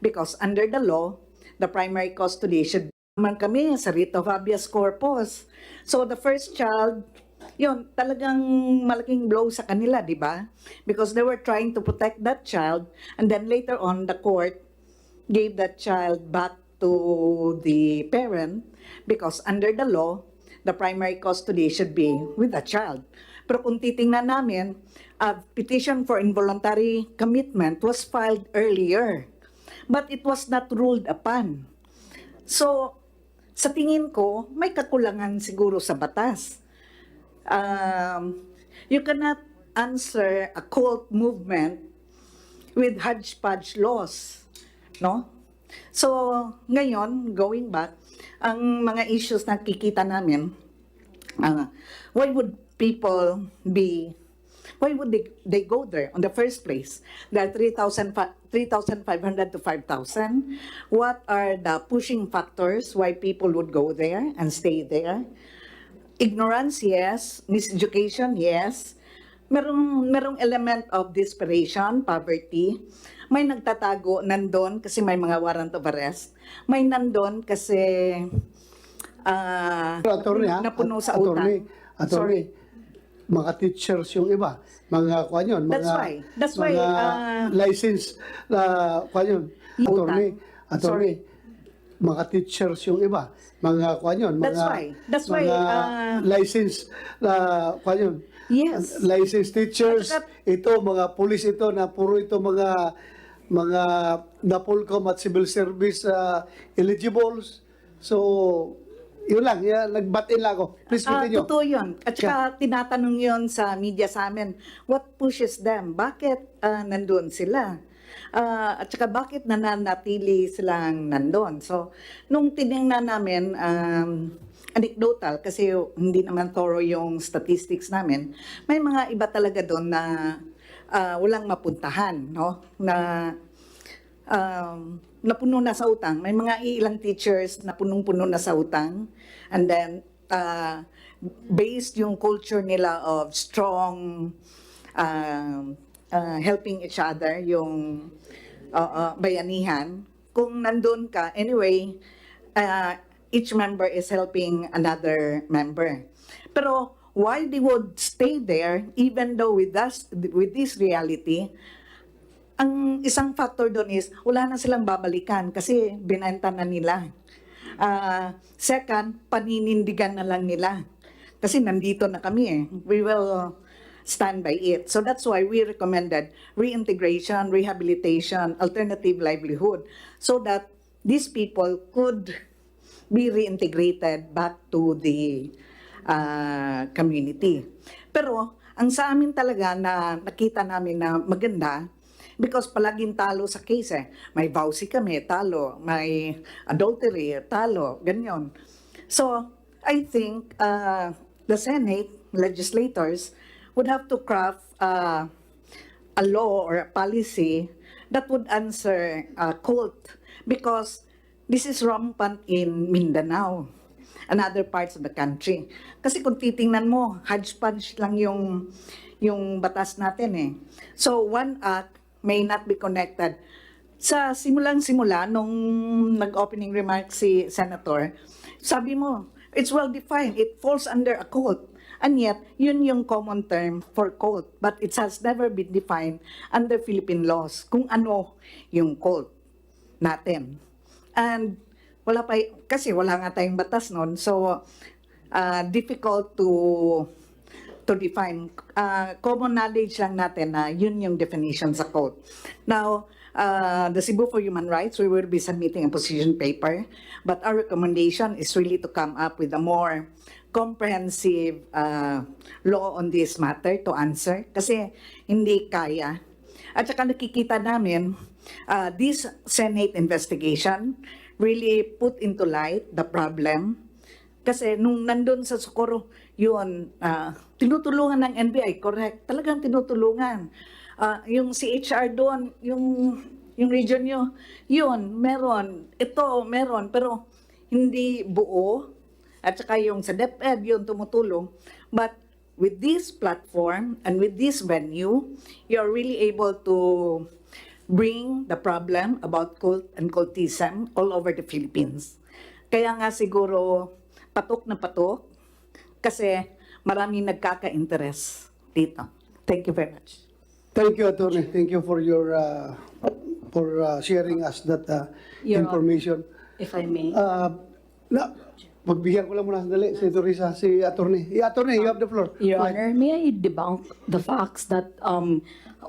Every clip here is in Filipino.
because under the law, the primary custody should naman kami sa writ of habeas corpus. So the first child, yun, talagang malaking blow sa kanila, di ba? Because they were trying to protect that child and then later on the court gave that child back to the parent because under the law, the primary custody should be with the child. Pero kung titingnan namin, a petition for involuntary commitment was filed earlier, but it was not ruled upon. So, sa tingin ko, may kakulangan siguro sa batas. Um, you cannot answer a cult movement with hodgepodge laws, no? So, ngayon, going back, ang mga issues na kikita namin, ah, why would people be, why would they, they go there on the first place? There are 3,000 fa- 3,500 to 5,000. What are the pushing factors why people would go there and stay there? Ignorance, yes. Miseducation, yes. Merong, merong element of desperation, poverty. May nagtatago nandun kasi may mga warrant of arrest. May nandun kasi ah, Pero attorney ha? napuno sa attorney, utang. Attorney, mga teachers yung iba. Mga kwan yun. Mga, That's why. That's why, Mga ah, license na kwan yun. Attorney, attorney, mga teachers yung iba. Mga kwan yun. Mga, That's why. That's why, Mga ah, license na kwan yun. Yes. License teachers, At saka- ito, mga pulis ito na puro ito mga mga NAPOLCOM at civil service uh, eligibles. So, yun lang, yan, nagbatin lang ako. Please Ah, continue. totoo yun. At saka tinatanong yun sa media sa amin, what pushes them? Bakit ah, nandun sila? Ah, at saka bakit nananatili silang nandun? So, nung tinignan namin, um, anecdotal, kasi hindi naman thorough yung statistics namin, may mga iba talaga doon na ah, walang mapuntahan, no? Na um, napuno na sa utang. May mga ilang teachers na punong-puno na sa utang. And then, uh, based yung culture nila of strong um, uh, helping each other, yung uh, uh, bayanihan, kung nandun ka, anyway, uh, each member is helping another member. Pero why they would stay there, even though with us, with this reality, ang isang factor doon is wala na silang babalikan kasi binenta na nila. Ah, second, paninindigan na lang nila. Kasi nandito na kami eh. We will stand by it. So that's why we recommended reintegration, rehabilitation, alternative livelihood so that these people could be reintegrated back to the ah, community. Pero ang sa amin talaga na nakita namin na maganda because palaging talo sa case eh. May vowsy kami, talo. May adultery, talo. Ganyan. So, I think uh, the Senate, legislators, would have to craft uh, a law or a policy that would answer uh, cult because this is rampant in Mindanao and other parts of the country. Kasi kung titingnan mo, hodgepodge lang yung yung batas natin eh. So one act may not be connected. Sa simulang simula nung nag-opening remarks si Senator, sabi mo, it's well defined. It falls under a cult. And yet, yun yung common term for cult. But it has never been defined under Philippine laws kung ano yung cult natin. And wala pa, kasi wala nga tayong batas noon. So, uh, difficult to to define. Uh, common knowledge lang natin na yun yung definition sa code. Now, uh, the Cebu for Human Rights, we will be submitting a position paper, but our recommendation is really to come up with a more comprehensive uh, law on this matter to answer kasi hindi kaya. At saka nakikita namin, uh, this Senate investigation really put into light the problem kasi nung nandun sa Socorro, yun, ah, tinutulungan ng NBI, correct. Talagang tinutulungan. Ah, yung CHR doon, yung, yung region nyo, yun, meron. Ito, meron. Pero hindi buo. At saka yung sa DepEd, yun tumutulong. But with this platform and with this venue, you're really able to bring the problem about cult and cultism all over the Philippines. Kaya nga siguro patok na patok kasi maraming nagkaka-interest dito. Thank you very much. Thank you, Attorney. Thank you for your, uh, for uh, sharing us that uh, Your information. If I may. Uh, na, pagbigyan ko lang muna sandali, si Teresa, si Attorney. Yeah, Attorney, you have the floor. Your ahead. Honor, may I debunk the facts that um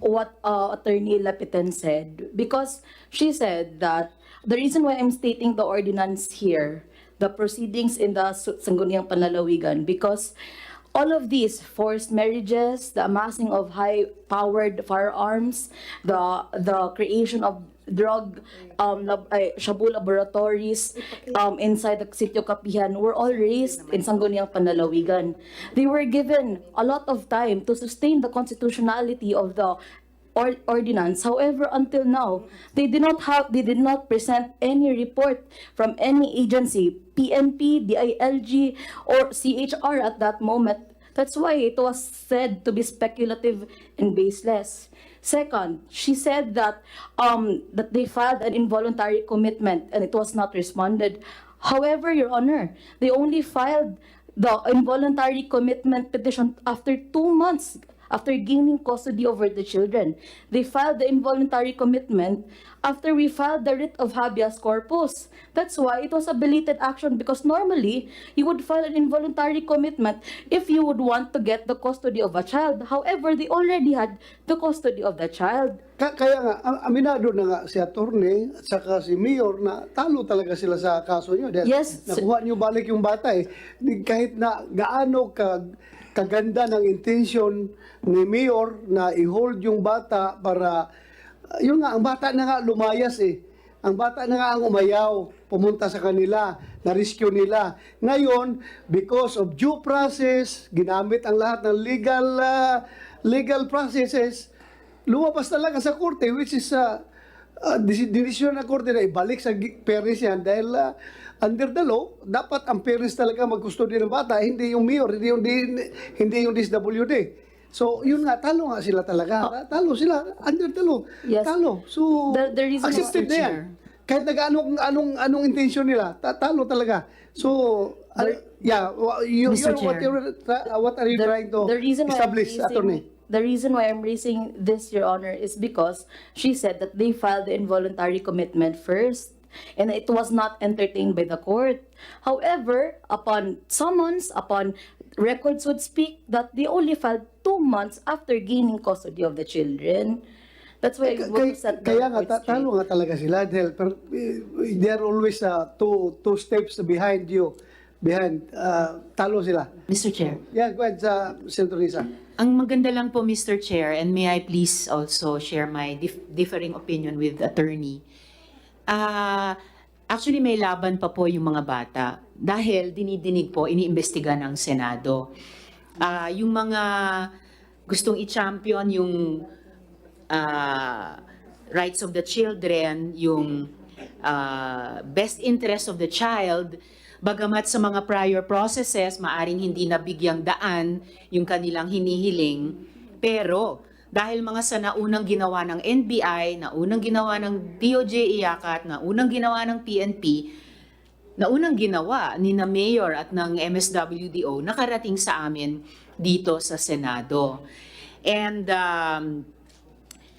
what uh, Attorney Lapitan said? Because she said that the reason why I'm stating the ordinance here, the proceedings in the Sangguniang Panlalawigan, because all of these forced marriages, the amassing of high-powered firearms, the the creation of drug um lab, ay, shabu laboratories um inside the city of Kapihan were all raised in Sangguniang Panlalawigan. They were given a lot of time to sustain the constitutionality of the or- ordinance. However, until now, they did not have they did not present any report from any agency, PNP, DILG, or CHR at that moment. That's why it was said to be speculative and baseless. Second, she said that um, that they filed an involuntary commitment and it was not responded. However, Your Honor, they only filed the involuntary commitment petition after two months after gaining custody over the children. They filed the involuntary commitment after we filed the writ of habeas corpus. That's why it was a belated action because normally you would file an involuntary commitment if you would want to get the custody of a child. However, they already had the custody of the child. Ka- kaya nga, am- aminado na nga si attorney at saka si mayor na talo talaga sila sa kaso nyo. Dahil Yes, Nakuha nyo balik yung bata eh. Kahit na gaano ka, kaganda ng intention ni mayor na i-hold yung bata para, yun nga, ang bata na nga lumayas eh. Ang bata na nga ang umayaw, pumunta sa kanila, na-rescue nila. Ngayon, because of due process, ginamit ang lahat ng legal uh, legal processes, lumabas talaga sa korte which is uh, uh, desi- desisyon ng korte na ibalik sa parents yan dahil uh, under the law, dapat ang parents talaga magkustody ng bata, hindi yung mayor, hindi yung, hindi, yung DSWD. So, yun nga, talo nga sila talaga. Talo sila under the law. Yes. Talo. So, The- the reason- accepted na yan. Kahit nag anong, anong, anong intention nila, ta- talo talaga. So, ano, yeah, wa- you, Mr. you're- what, you're, uh, what are you trying to the reason establish, attorney? The reason why I'm raising this, Your Honor, is because she said that they filed the involuntary commitment first and it was not entertained by the court. However, upon summons, upon records would speak that they only filed two months after gaining custody of the children. That's why to set the Kaya nga, ta- talo nga talaga sila dahil eh, they're always uh, two, two steps behind you. Behind, uh, talo sila. Mr. Chair. Yeah, go ahead, sa Senator Risa. Ang maganda lang po, Mr. Chair, and may I please also share my dif- differing opinion with attorney. Ah, actually, may laban pa po yung mga bata dahil dinidinig po, iniimbestiga ng Senado. Ah, yung mga gustong i-champion yung ah, rights of the children, yung ah, best interest of the child, bagamat sa mga prior processes, maaring hindi nabigyang daan yung kanilang hinihiling, pero dahil mga sa naunang ginawa ng NBI, naunang ginawa ng DOJ iyakat, naunang ginawa ng PNP, naunang ginawa ni na Mayor at ng MSWDO nakarating sa amin dito sa Senado. And um,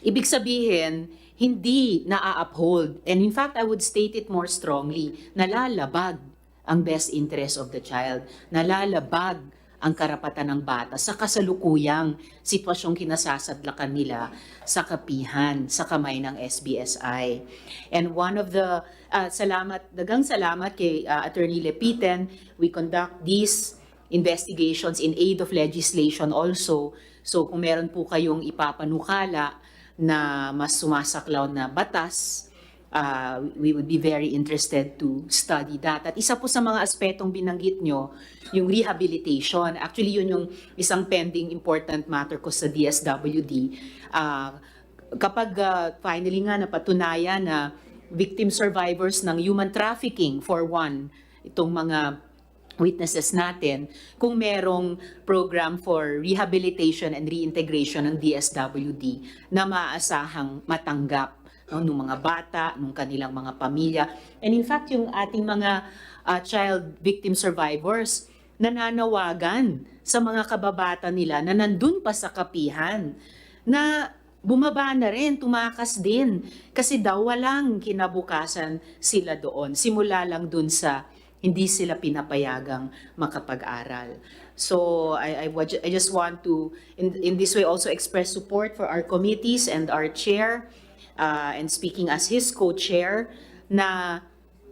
ibig sabihin, hindi na-uphold. And in fact, I would state it more strongly, nalalabag ang best interest of the child. Nalalabag ang karapatan ng bata sa kasalukuyang sitwasyong kinasasadlakan nila sa kapihan, sa kamay ng SBSI. And one of the, uh, salamat, dagang salamat kay uh, Attorney Lepiten, we conduct these investigations in aid of legislation also. So kung meron po kayong ipapanukala na mas sumasaklaw na batas, uh, we would be very interested to study that. At isa po sa mga aspetong binanggit nyo, yung rehabilitation. Actually, yun yung isang pending important matter ko sa DSWD. Uh, kapag uh, finally nga napatunayan na victim survivors ng human trafficking for one, itong mga witnesses natin kung merong program for rehabilitation and reintegration ng DSWD na maaasahang matanggap no, ng mga bata, ng kanilang mga pamilya. And in fact, yung ating mga ah, child victim survivors, nananawagan sa mga kababata nila na nandun pa sa kapihan na bumaba na rin, tumakas din. Kasi daw walang kinabukasan sila doon. Simula lang dun sa hindi sila pinapayagang makapag-aral. So I, I, I just want to, in, in this way, also express support for our committees and our chair, uh, and speaking as his co-chair, na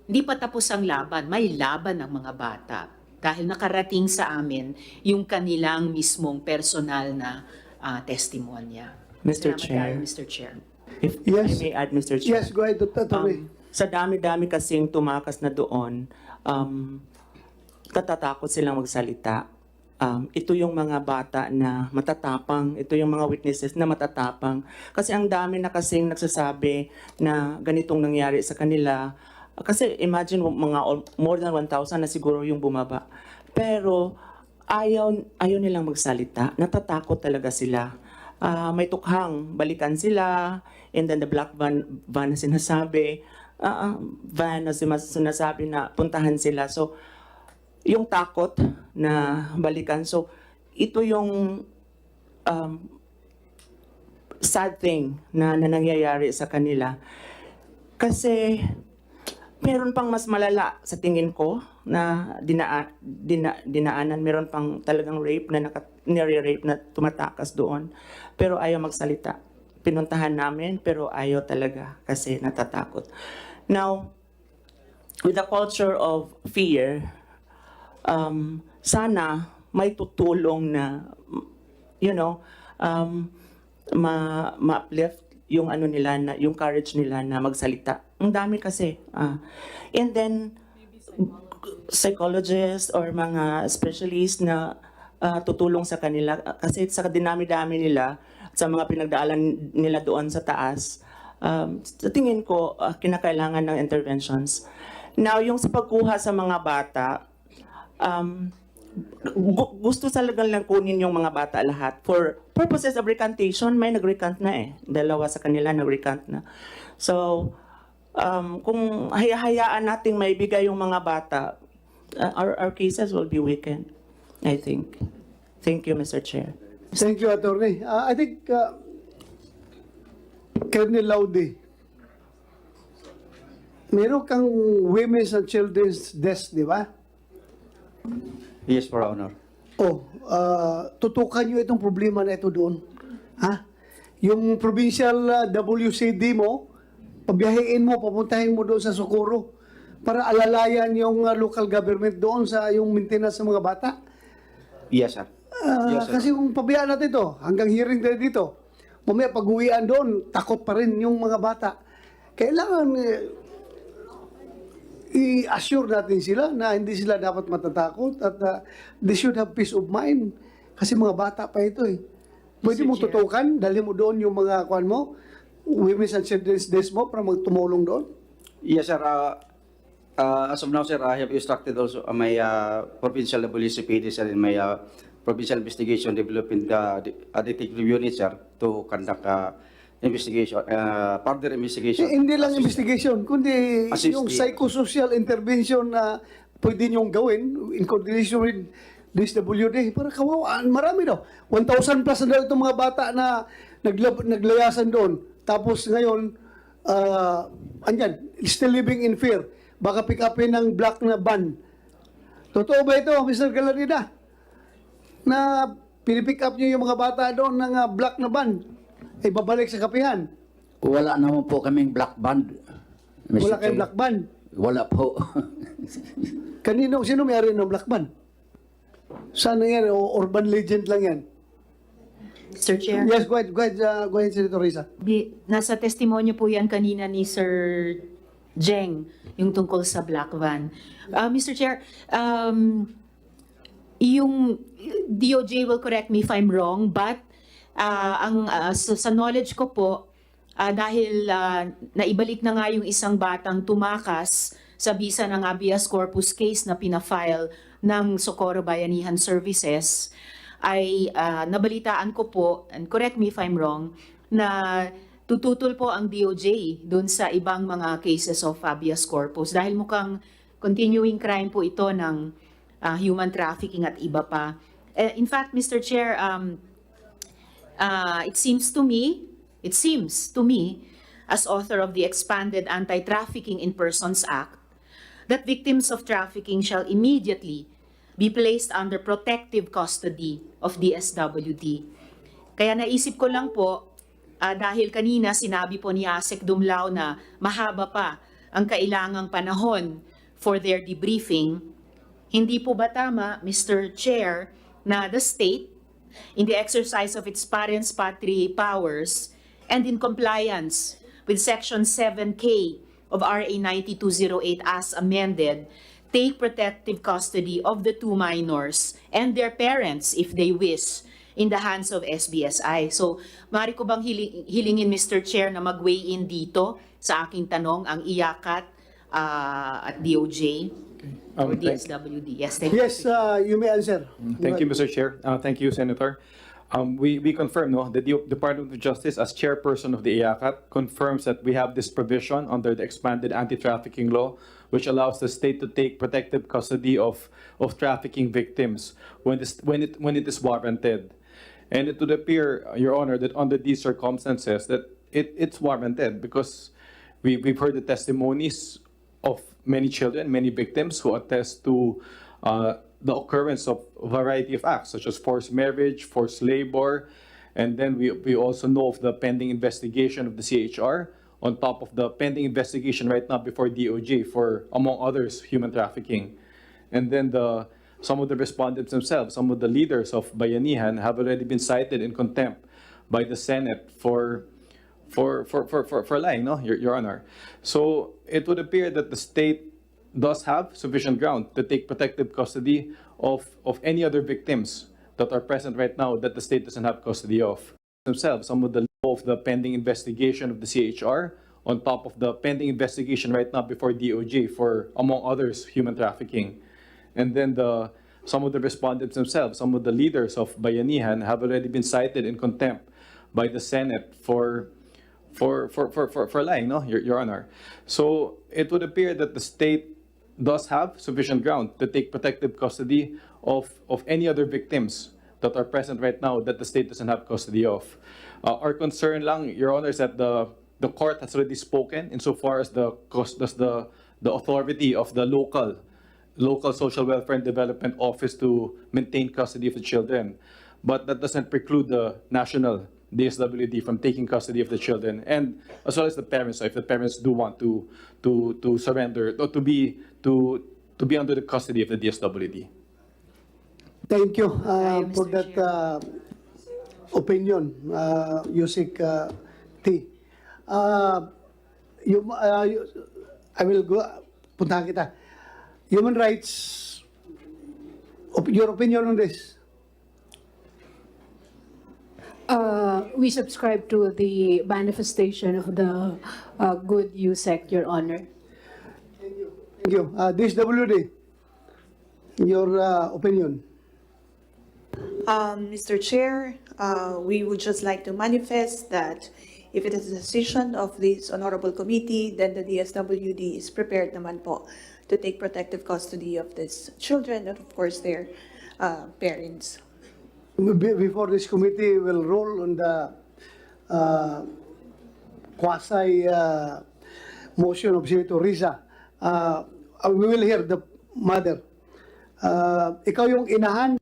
hindi pa tapos ang laban, may laban ng mga bata. Dahil nakarating sa amin yung kanilang mismong personal na uh, testimonya. Mr. Salamat Chair. Mr. Chair. If Yes. I may add, Mr. Chair. Yes, go ahead, Dr. Um, sa dami-dami kasing tumakas na doon, um, tatatakot silang magsalita. Um, ito yung mga bata na matatapang, ito yung mga witnesses na matatapang. Kasi ang dami na kasing nagsasabi na ganitong nangyari sa kanila. Kasi imagine mga more than 1,000 na siguro yung bumaba. Pero ayaw, ayaw nilang magsalita. Natatakot talaga sila. Ah, may tukhang, balikan sila. And then the black van, van na sinasabi, ah, van na sinasabi na puntahan sila. So, yung takot na balikan. So, ito yung um, sad thing na, na nangyayari sa kanila. Kasi, meron pang mas malala sa tingin ko na dinaa, dina, dinaanan. Meron pang talagang rape na naka, nire-rape na tumatakas doon. Pero ayaw magsalita. Pinuntahan namin pero ayaw talaga kasi natatakot. Now, with the culture of fear, um, sana may tutulong na, you know, um, ma, ma-uplift yung ano nila na yung courage nila na magsalita. Ang dami kasi. ah. and then psychologists or mga specialists na ah, tutulong sa kanila kasi sa dinami-dami nila sa mga pinagdaalan nila doon sa taas. Um, sa tingin ko, ah, kinakailangan ng interventions. Now, yung sa pagkuha sa mga bata, um, gu- gusto talagang lang kunin yung mga bata lahat. For purposes of recantation, may nag-recant na eh. Dalawa sa kanila nag-recant na. So, um, kung hayahayaan nating maibigay yung mga bata, uh, our, our cases will be weakened, I think. Thank you, Mr. Chair. Thank you, Attorney. Uh, I think, uh, Colonel Laude, meron kang Women's and Children's Desk, di ba? Yes, for honor. Oh, uh, tutukan nyo itong problema na ito doon. Ha? Yung provincial uh, WCD mo, pabiyahin mo, papuntahin mo doon sa Socorro para alalayan yung uh, local government doon sa yung maintenance ng mga bata. Yes, sir. Ah, Yes, sir. kasi kung pabayaan natin to, hanggang hearing tayo dito, mamaya pag uwian doon, takot pa rin yung mga bata. Kailangan eh, i-assure natin sila na hindi sila dapat matatakot at ah, they should have peace of mind. Kasi mga bata pa ito eh. Pwede Mr. mo Chair. tutukan, dalhin mo doon yung mga kwan mo, Women's and Children's Desk mo para magtumulong doon. Yes, sir. Uh, uh, as of now, sir, I have instructed also uh, my uh, provincial WCPD, sir, and my uh, provincial investigation development uh, de- uh, detective unit, sir, to conduct uh, investigation, uh, further investigation. Eh, hindi lang Assist- investigation, kundi Assist yung psychosocial intervention na pwede niyong gawin in coordination with DSWD para kawawaan. Marami daw. 1,000 plus na daw itong mga bata na nagla- naglayasan doon. Tapos ngayon, uh, andyan, still living in fear. Baka pick upin ng black na van. Totoo ba ito, Mr. Galarida? Na pinipick up niyo yung mga bata doon ng uh, black na van. Ay babalik sa kapihan. Wala naman po kaming black band. Mr. Wala kayong Chair. black van. Wala po. Kanino, sino may-ari ng Black Band? Saan yan? O urban legend lang yan? Mr. Chair. Yes, go ahead, go ahead, uh, go ahead, Senator Risa. Bi- nasa testimonya po yan kanina ni Sir Jeng, yung tungkol sa black van. Uh, Mr. Chair, um, yung DOJ will correct me if I'm wrong, but uh, ang uh, sa, sa knowledge ko po, uh, dahil uh, naibalik na nga yung isang batang tumakas sa bisa ng habeas corpus case na pinafile ng Socorro Bayanihan Services, ay ah, nabalitaan ko po, and correct me if I'm wrong, na tututol po ang DOJ dun sa ibang mga cases of habeas corpus dahil mukhang continuing crime po ito ng ah, human trafficking at iba pa. Eh, in fact, Mr. Chair, um, uh, it seems to me, it seems to me, as author of the expanded Anti-Trafficking in Persons Act, that victims of trafficking shall immediately be placed under protective custody of DSWD. Kaya naisip ko lang po, ah, dahil kanina sinabi po ni Asek Dumlao na mahaba pa ang kailangang panahon for their debriefing, hindi po ba tama, Mr. Chair, na the state, in the exercise of its parents patri powers and in compliance with Section 7K of RA 9208 as amended, take protective custody of the two minors and their parents if they wish in the hands of SBSI. So, mari ko bang hili- hilingin Mr. Chair na mag-weigh in dito sa aking tanong ang iyakat ah, at DOJ or Um, thank- DSWD? Yes, thank you. Yes, uh, you may answer. Thank you, Mr. Chair. Uh, Thank you, Senator. Um, We we confirm, no, that the Department of Justice, as chairperson of the IACAT, confirms that we have this provision under the expanded anti-trafficking law, which allows the state to take protective custody of of trafficking victims when this when it when it is warranted. And it would appear, Your Honor, that under these circumstances, that it it's warranted because we we've heard the testimonies of many children, many victims who attest to uh, the occurrence of a variety of acts such as forced marriage, forced labor, and then we, we also know of the pending investigation of the CHR on top of the pending investigation right now before DOJ for, among others, human trafficking. And then the, some of the respondents themselves, some of the leaders of Bayanihan have already been cited in contempt by the Senate for for for for for, for lying, no, Your, Your Honor. So it would appear that the state does have sufficient ground to take protective custody of of any other victims that are present right now that the state doesn't have custody of themselves. Some of the of the pending investigation of the CHR on top of the pending investigation right now before DOJ for among others human trafficking. And then the some of the respondents themselves, some of the leaders of Bayanihan have already been cited in contempt by the Senate for for for for for, for lying, no, Your, Your Honor. So it would appear that the state does have sufficient ground to take protective custody of of any other victims that are present right now that the state doesn't have custody of. Uh, our concern lang, Your Honor, is that the the court has already spoken insofar as the does the the authority of the local local social welfare and development office to maintain custody of the children. But that doesn't preclude the national DSWD from taking custody of the children and as well as the parents. So if the parents do want to to to surrender or to be to to be under the custody of the DSWD. Thank you uh, Mr. for that uh, opinion, uh, Yusik uh, T. Uh, yung, uh, you- I will go, puntahan kita. Human rights, op- your opinion on this? Uh, we subscribe to the manifestation of the uh, good USEC, Your Honor. Thank you. Thank you. Uh, DSWD, your uh, opinion? Um, Mr. Chair, uh, we would just like to manifest that if it is a decision of this honorable committee, then the DSWD is prepared naman po to take protective custody of these children and of course their uh, parents. Be- Before this committee will roll on the uh, quasi uh, motion of Senator Risa, uh, we will hear the mother. Uh, ikaw yung inahan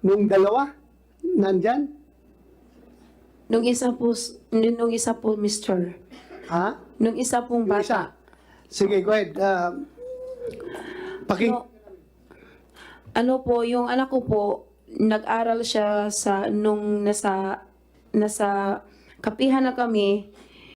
nung dalawa nandyan? Nung isa po, nung isa po, Mr. Ha? Nung isa pong Yung isa? bata. Sige, go ahead. Uh, paki- Ano, ano po, yung anak ko po, nag-aral siya sa, nung nasa, nasa kapihan na kami,